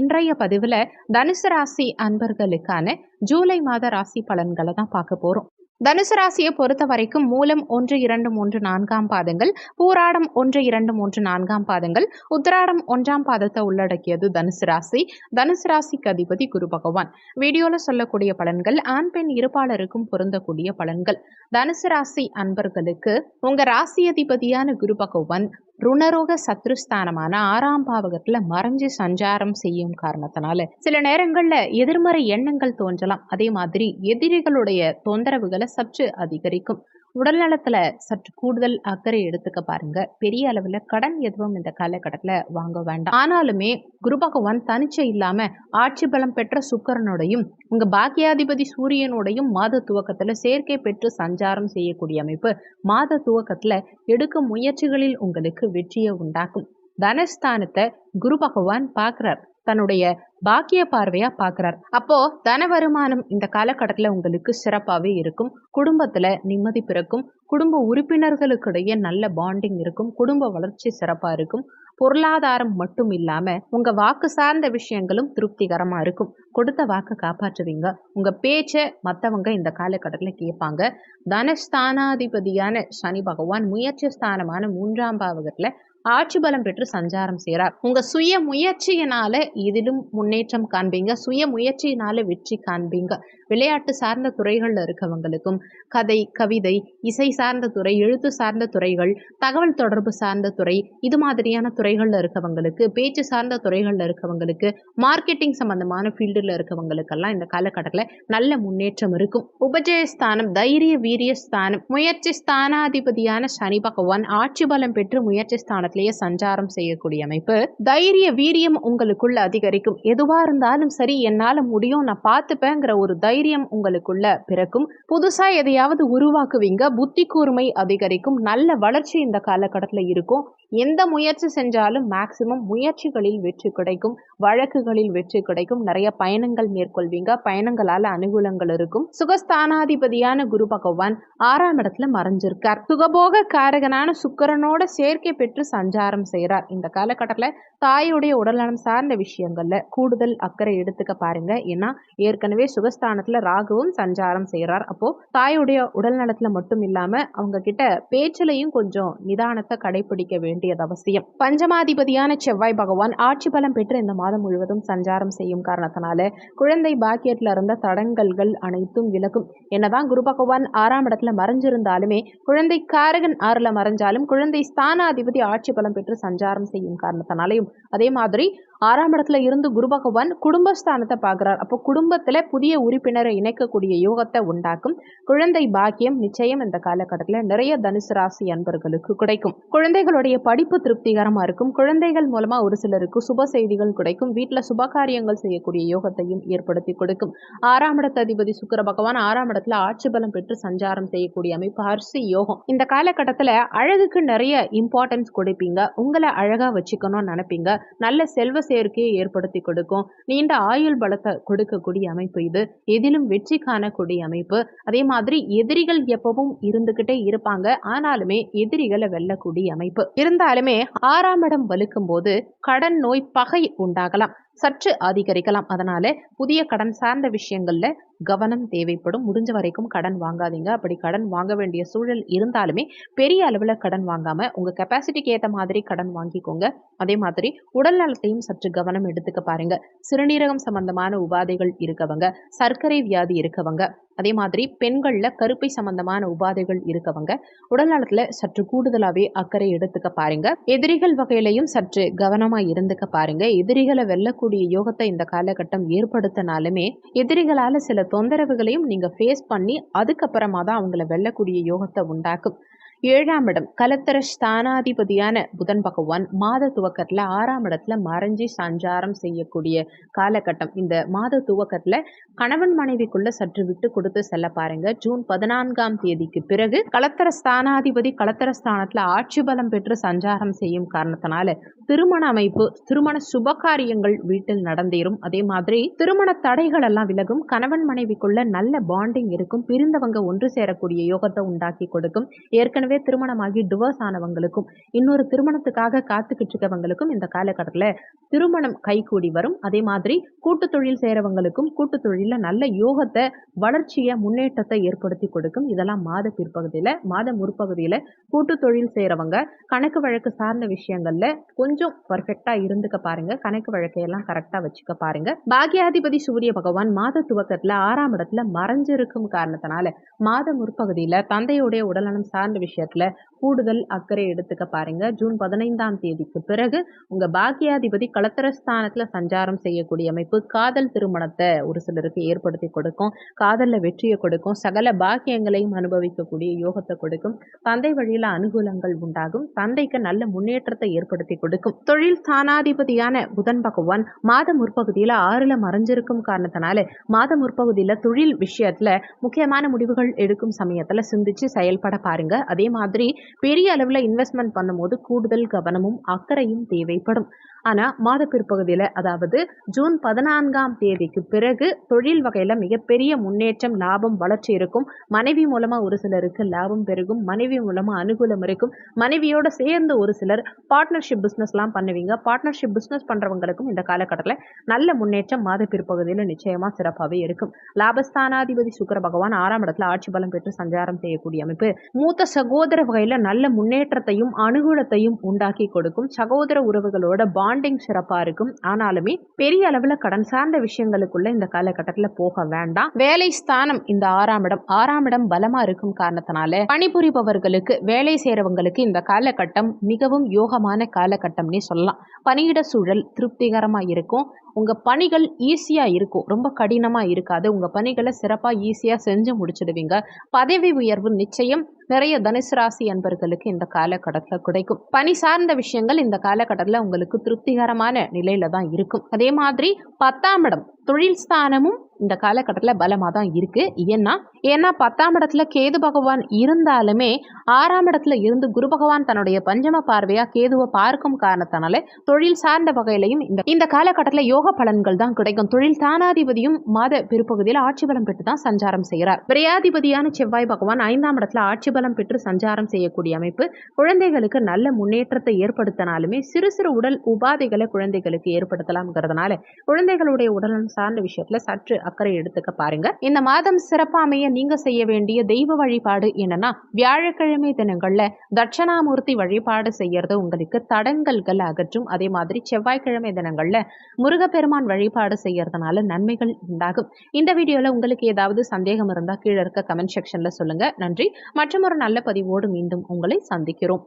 இன்றைய பதிவுல தனுசு ராசி அன்பர்களுக்கான ஜூலை மாத ராசி பலன்களை தான் பார்க்க போறோம். தனுசு ராசியை பொறுத்த வரைக்கும் மூலம் ஒன்று இரண்டு மூன்று நான்காம் பாதங்கள் பூராடம் ஒன்று இரண்டு மூன்று நான்காம் பாதங்கள் உத்திராடம் ஒன்றாம் பாதத்தை உள்ளடக்கியது தனுசு ராசி. தனுசு ராசிக்கு அதிபதி குரு பகவான். வீடியோல சொல்லக்கூடிய பலன்கள் ஆண் பெண் இருப்பாளருக்கும் பொருந்தக்கூடிய பலன்கள். தனுசு ராசி அன்பர்களுக்கு உங்க ராசி அதிபதியான குரு பகவான் ருணரோக சத்ருஸ்தானமான ஆறாம் பாவகத்துல மறைஞ்சு சஞ்சாரம் செய்யும் காரணத்தினால சில நேரங்கள்ல எதிர்மறை எண்ணங்கள் தோன்றலாம். அதே மாதிரி எதிரிகளுடைய தொந்தரவுகளை சற்று அதிகரிக்கும். உடல்நலத்தில் சற்று கூடுதல் அக்கறை எடுத்துக்க பாருங்க. பெரிய அளவுல கடன் எதுவும் இந்த காலகட்டத்துல வாங்க வேண்டாம். ஆனாலுமே குரு பகவான் தனிச்சை இல்லாம ஆட்சி பலம் பெற்ற சுக்கரனோடையும் உங்க பாக்கியாதிபதி சூரியனோடையும் மாத துவக்கத்துல சேர்க்கை பெற்று சஞ்சாரம் செய்யக்கூடிய அமைப்பு மாத துவக்கத்துல எடுக்கும் முயற்சிகளில் உங்களுக்கு வெற்றியை உண்டாக்கும். தனஸ்தானத்தை குரு பகவான் பார்க்குறார். தன்னுடைய பாக்கிய பார்வையா பார்க்குறார். அப்போ தன வருமானம் இந்த காலகட்டத்தில் உங்களுக்கு சிறப்பாகவே இருக்கும். குடும்பத்தில் நிம்மதி பிறக்கும். குடும்ப உறுப்பினர்களுக்கிடையே நல்ல பாண்டிங் இருக்கும். குடும்ப வளர்ச்சி சிறப்பாக இருக்கும். பொருளாதாரம் மட்டும் இல்லாம உங்க வாக்கு சார்ந்த விஷயங்களும் திருப்திகரமா இருக்கும். கொடுத்த வாக்கு காப்பாற்றுவீங்க. உங்க பேச்சை மற்றவங்க இந்த காலகட்டத்தில் கேட்பாங்க. தனஸ்தானாதிபதியான சனி பகவான் முயற்சி ஸ்தானமான மூன்றாம் பாவகத்தில் ஆட்சி பலம் பெற்று சஞ்சாரம் செய்கிறார். உங்க சுய முயற்சியினால இதிலும் முன்னேற்றம் காண்பீங்க. சுய முயற்சியினால வெற்றி காண்பீங்க. விளையாட்டு சார்ந்த துறைகள்ல இருக்கவங்களுக்கும் கதை கவிதை இசை சார்ந்த துறை எழுத்து சார்ந்த துறைகள் தகவல் தொடர்பு சார்ந்த துறை இது மாதிரியான துறைகள்ல இருக்கவங்களுக்கு பேச்சு சார்ந்த துறைகள்ல இருக்கவங்களுக்கு மார்க்கெட்டிங் சம்பந்தமான ஃபீல்டில் இருக்கவங்களுக்கெல்லாம் இந்த காலகட்டத்தில் நல்ல முன்னேற்றம் இருக்கும். உபஜயஸ்தானம் தைரிய வீரிய ஸ்தானம் முயற்சி ஸ்தானாதிபதியான சனி பகவான் ஆட்சி பலம் பெற்று முயற்சி ஸ்தானம் காலத்திலேயே சஞ்சாரம் செய்யக்கூடிய அமைப்பு. தைரிய வீரியம் உங்களுக்குள்ள அதிகரிக்கும். எதுவா இருந்தாலும் சரி என்னால முடியும் நான் பார்த்துப்பேங்கிற ஒரு தைரியம் உங்களுக்குள்ள பிறக்கும். புதுசா எதையாவது உருவாக்குவீங்க. புத்தி கூர்மை அதிகரிக்கும். நல்ல வளர்ச்சி இந்த காலகட்டத்தில் இருக்கும். எந்த முயற்சி செஞ்சாலும் மேக்சிமம் முயற்சிகளில் வெற்றி கிடைக்கும் வழக்குகளில் வெற்றி கிடைக்கும். நிறைய பயணங்கள் மேற்கொள்வீங்க. பயணங்களால் அனுகூலங்கள் இருக்கும். சுகஸ்தானாதிபதியான குரு பகவான் ஆறாம் இடத்துல மறைஞ்சிருக்கார். சுகபோக காரகனான சுக்கரனோட சேர்க்கை பெற்று சஞ்சாரம் செய்கிறார் இந்த காலகட்டத்தில் தாயுடைய உடல்நலம் சார்ந்த விஷயங்கள்ல கூடுதல் அக்கறை எடுத்துக்க பாருங்க. ஏன்னா ஏற்கனவே சுகஸ்தானத்துல ராகுவும் சஞ்சாரம் செய்கிறார் அப்போ தாயுடைய உடல்நலத்துல மட்டும் இல்லாம அவங்க கிட்ட பேச்சிலையும் கொஞ்சம் நிதானத்தை கடைபிடிக்க வேண்டியது அவசியம். பஞ்சமாதிபதியான செவ்வாய் பகவான் ஆட்சி பலம் பெற்று இந்த மாதம் முழுவதும் சஞ்சாரம் செய்யும் காரணத்தினால குழந்தை பாக்கியத்துல இருந்த தடங்கல்கள் அனைத்தும் விலகும். என்னதான் குரு பகவான் ஆறாம் இடத்துல மறைஞ்சிருந்தாலுமே குழந்தை காரகன் ஆறுல மறைஞ்சாலும் குழந்தை ஸ்தானாதிபதி ஆட்சி பலம் பெற்று சஞ்சாரம் செய்யும் காரணத்தினாலையும் அதே மாதிரி ஆறாம் இடத்துல இருந்து குரு பகவான் குடும்பஸ்தானத்தை பார்க்குறார். அப்போ குடும்பத்துல புதிய உறுப்பினரை இணைக்கக்கூடிய யோகத்தை உண்டாக்கும். குழந்தை பாக்கியம் நிச்சயம் இந்த காலகட்டத்தில் நிறைய தனுசு ராசி அன்பர்களுக்கு கிடைக்கும். குழந்தைகளுடைய படிப்பு திருப்திகரமா இருக்கும். குழந்தைகள் மூலமா ஒரு சிலருக்கு சுப செய்திகள் கிடைக்கும். வீட்டுல சுபகாரியங்கள் செய்யக்கூடிய யோகத்தையும் ஏற்படுத்தி கொடுக்கும். ஆறாம் இடத்த அதிபதி சுக்கர பகவான் ஆறாம் இடத்துல ஆட்சி பலம் பெற்று சஞ்சாரம் செய்யக்கூடிய அமைப்பு அரிசி யோகம். இந்த காலகட்டத்துல அழகுக்கு நிறைய இம்பார்ட்டன்ஸ் கொடுப்பீங்க. உங்களை அழகா வச்சுக்கணும்னு நினைப்பீங்க. நல்ல செல்வ சேர்க்கையை ஏற்படுத்தி கொடுக்கும். நீண்ட ஆயுள் பலத்தை கொடுக்கக்கூடிய அமைப்பு இது. எதிலும் வெற்றி காணக்கூடிய அமைப்பு. அதே மாதிரி எதிரிகள் எப்பவும் இருந்துகிட்டே இருப்பாங்க. ஆனாலுமே எதிரிகளை வெல்லக்கூடிய அமைப்பு. இருந்தாலுமே ஆறாம் இடம் வலுக்கும் போது கடன் நோய் பகை உண்டாகலாம். சற்று அதிகரிக்கலாம். அதனால புதிய கடன் சார்ந்த விஷயங்கள்ல கவனம் தேவைப்படும். முடிஞ்ச வரைக்கும் கடன் வாங்காதீங்க. அப்படி கடன் வாங்க வேண்டிய சூழல் இருந்தாலுமே பெரிய அளவில் கடன் வாங்காம உங்க கெப்பாசிட்டிக்கு ஏற்ற மாதிரி கடன் வாங்கிக்கோங்க. அதே மாதிரி உடல் நலத்தையும் சற்று கவனம் எடுத்துக்க பாருங்க. சிறுநீரகம் சம்பந்தமான உபாதைகள் இருக்கவங்க சர்க்கரை வியாதி இருக்கவங்க அதே மாதிரி பெண்களில் கருப்பை சம்பந்தமான உபாதைகள் இருக்கவங்க உடல்நலத்தில் சற்று கூடுதலாகவே அக்கறை எடுத்துக்க பாருங்க. எதிரிகள் வகையிலையும் சற்று கவனமாக இருந்துக்க பாருங்க. எதிரிகளை வெல்லக்கூடிய யோகத்தை இந்த காலகட்டம் ஏற்படுத்தினாலுமே எதிரிகளால் சில தொந்தரவுகளையும் நீங்கள் ஃபேஸ் பண்ணி அதுக்கப்புறமா தான் அவங்கள வெல்லக்கூடிய யோகத்தை உண்டாக்கும். ஏழாம் இடம் கலத்தர ஸ்தானாதிபதியான புதன் பகவான் மாத துவக்கத்தில் ஆறாம் இடத்துல மறைஞ்சி சஞ்சாரம் செய்யக்கூடிய காலகட்டம். இந்த மாத துவக்கத்தில் கணவன் மனைவிக்குள்ள சற்று விட்டு கொடுத்து செல்ல பாருங்க. ஜூன் பதினான்காம் தேதிக்கு பிறகு கலத்தர ஸ்தானாதிபதி கலத்தர ஸ்தானத்தில் ஆட்சி பலம் பெற்று சஞ்சாரம் செய்யும் காரணத்தினால திருமண அமைப்பு திருமண சுபகாரியங்கள் வீட்டில் நடந்தேறும். அதே மாதிரி திருமண தடைகள் எல்லாம் விலகும். கணவன் மனைவிக்குள்ள நல்ல பாண்டிங் இருக்கும். பிரிந்தவங்க ஒன்று சேரக்கூடிய யோகத்தை உண்டாக்கி கொடுக்கும். ஏற்கனவே ஏற்கனவே திருமணமாகி டிவோர்ஸ் ஆனவங்களுக்கும் இன்னொரு திருமணத்துக்காக காத்துக்கிட்டு இருக்கவங்களுக்கும் இந்த காலகட்டத்தில் திருமணம் கைகூடி வரும். அதே மாதிரி கூட்டு தொழில் செய்கிறவங்களுக்கும் கூட்டு தொழிலில் நல்ல யோகத்தை வளர்ச்சியை முன்னேற்றத்தை ஏற்படுத்தி கொடுக்கும். இதெல்லாம் மாத பிற்பகுதியில் மாத முற்பகுதியில் கூட்டு தொழில் செய்கிறவங்க கணக்கு வழக்கு சார்ந்த விஷயங்கள்ல கொஞ்சம் பர்ஃபெக்டாக இருந்துக்க பாருங்க. கணக்கு வழக்கையெல்லாம் கரெக்டாக வச்சுக்க பாருங்க. பாக்யாதிபதி சூரிய பகவான் மாத துவக்கத்தில் ஆறாம் இடத்துல மறைஞ்சிருக்கும் காரணத்தினால மாத முற்பகுதியில் தந்தையுடைய உடல்நலம் சார்ந்த விஷயம் விஷயத்துல கூடுதல் அக்கறை எடுத்துக்க பாருங்க. ஜூன் பதினைந்தாம் தேதிக்கு பிறகு உங்க பாக்கியாதிபதி கலத்தரஸ்தானத்துல சஞ்சாரம் செய்யக்கூடிய அமைப்பு காதல் திருமணத்தை ஒரு சிலருக்கு ஏற்படுத்தி கொடுக்கும். காதல்ல வெற்றியை கொடுக்கும். சகல பாக்கியங்களையும் அனுபவிக்கக்கூடிய யோகத்தை கொடுக்கும். தந்தை வழியில அனுகூலங்கள் உண்டாகும். தந்தைக்கு நல்ல முன்னேற்றத்தை ஏற்படுத்தி கொடுக்கும். தொழில் ஸ்தானாதிபதியான புதன் பகவான் மாத முற்பகுதியில ஆறுல மறைஞ்சிருக்கும் காரணத்தினால மாத முற்பகுதியில தொழில் விஷயத்துல முக்கியமான முடிவுகள் எடுக்கும் சமயத்துல சிந்திச்சு செயல்பட பாருங்க. அதே மாதிரி பெரிய அளவில் இன்வெஸ்ட்மெண்ட் பண்ணும்போது கூடுதல் கவனமும் அக்கறையும் தேவைப்படும். ஆனால் மாத பிற்பகுதியில் அதாவது ஜூன் பதினான்காம் தேதிக்கு பிறகு தொழில் வகையில் மிகப்பெரிய முன்னேற்றம் லாபம் வளர்ச்சி இருக்கும். மனைவி மூலமாக ஒரு சிலருக்கு லாபம் பெருகும். மனைவி மூலமாக அனுகூலம் இருக்கும். மனைவியோடு சேர்ந்து ஒரு சிலர் பார்ட்னர்ஷிப் பிஸ்னஸ்லாம் பண்ணுவீங்க. பார்ட்னர்ஷிப் பிஸ்னஸ் பண்ணுறவங்களுக்கும் இந்த காலகட்டத்தில் நல்ல முன்னேற்றம் மாத பிற்பகுதியில் நிச்சயமாக சிறப்பாகவே இருக்கும். லாபஸ்தானாதிபதி சுக்கர பகவான் ஆறாம் இடத்துல ஆட்சி பலம் பெற்று சஞ்சாரம் செய்யக்கூடிய அமைப்பு. மூத்த சகோதர வகையில் நல்ல முன்னேற்றத்தையும் அனுகூலத்தையும் உண்டாக்கி கொடுக்கும். சகோதர உறவுகளோட பாண்டிங் சிறப்பாக இருக்கும். ஆனாலுமே பெரிய அளவில் கடன் சார்ந்த விஷயங்களுக்குள்ள இந்த காலகட்டத்தில் போக வேண்டாம். வேலை ஸ்தானம் இந்த ஆறாம் இடம் ஆறாம் இடம் பலமா இருக்கும் காரணத்தினால பணிபுரிபவர்களுக்கு வேலை செய்கிறவங்களுக்கு இந்த காலகட்டம் மிகவும் யோகமான காலகட்டம்னே சொல்லலாம். பணியிட சூழல் திருப்திகரமாக இருக்கும். உங்கள் பணிகள் ஈஸியாக இருக்கும். ரொம்ப கடினமாக இருக்காது. உங்கள் பணிகளை சிறப்பாக ஈஸியாக செஞ்சு முடிச்சிடுவீங்க. பதவி உயர்வு நிச்சயம் நிறைய தனுசு ராசி அன்பர்களுக்கு இந்த காலகட்டத்தில் கிடைக்கும். பணி சார்ந்த விஷயங்கள் இந்த காலகட்டத்தில் உங்களுக்கு திருப்திகரமான நிலையில தான் இருக்கும். அதே மாதிரி பத்தாம் இடம் தொழில் ஸ்தானமும் இந்த காலகட்டத்தில் பலமாக தான் இருக்குது ஏன்னா ஏன்னா பத்தாம் இடத்துல கேது பகவான் இருந்தாலுமே ஆறாம் இடத்துல இருந்து குரு பகவான் தன்னுடைய பஞ்சம பார்வையாக கேதுவை பார்க்கும் காரணத்தினால தொழில் சார்ந்த வகையிலையும் இந்த இந்த காலகட்டத்தில் யோக பலன்கள் தான் கிடைக்கும். தொழில் தானாதிபதியும் மாத பிற்பகுதியில் ஆட்சி பலம் பெற்று தான் சஞ்சாரம் செய்கிறார். விரையாதிபதியான செவ்வாய் பகவான் ஐந்தாம் இடத்துல ஆட்சி பலம் பெற்று சஞ்சாரம் செய்யக்கூடிய அமைப்பு குழந்தைகளுக்கு நல்ல முன்னேற்றத்தை ஏற்படுத்தினாலுமே சிறு சிறு உடல் உபாதைகளை குழந்தைகளுக்கு ஏற்படுத்தலாம்ங்கிறதுனால குழந்தைகளுடைய உடல் சார்ந்த விஷயத்துல சற்று அக்கறை எடுத்துக்க பாருங்க. இந்த மாதம் சிறப்பாமைய நீங்க செய்ய வேண்டிய தெய்வ வழிபாடு என்னன்னா வியாழக்கிழமை தினங்கள்ல தட்சணாமூர்த்தி வழிபாடு செய்யறது உங்களுக்கு தடங்கல்கள் அகற்றும். அதே மாதிரி செவ்வாய்க்கிழமை தினங்கள்ல முருகப்பெருமான் வழிபாடு செய்யறதுனால நன்மைகள் உண்டாகும். இந்த வீடியோல உங்களுக்கு ஏதாவது சந்தேகம் இருந்தா கீழே இருக்க கமெண்ட் செக்ஷன்ல சொல்லுங்க. நன்றி. மற்றும் ஒரு நல்ல பதிவோடு மீண்டும் உங்களை சந்திக்கிறோம்.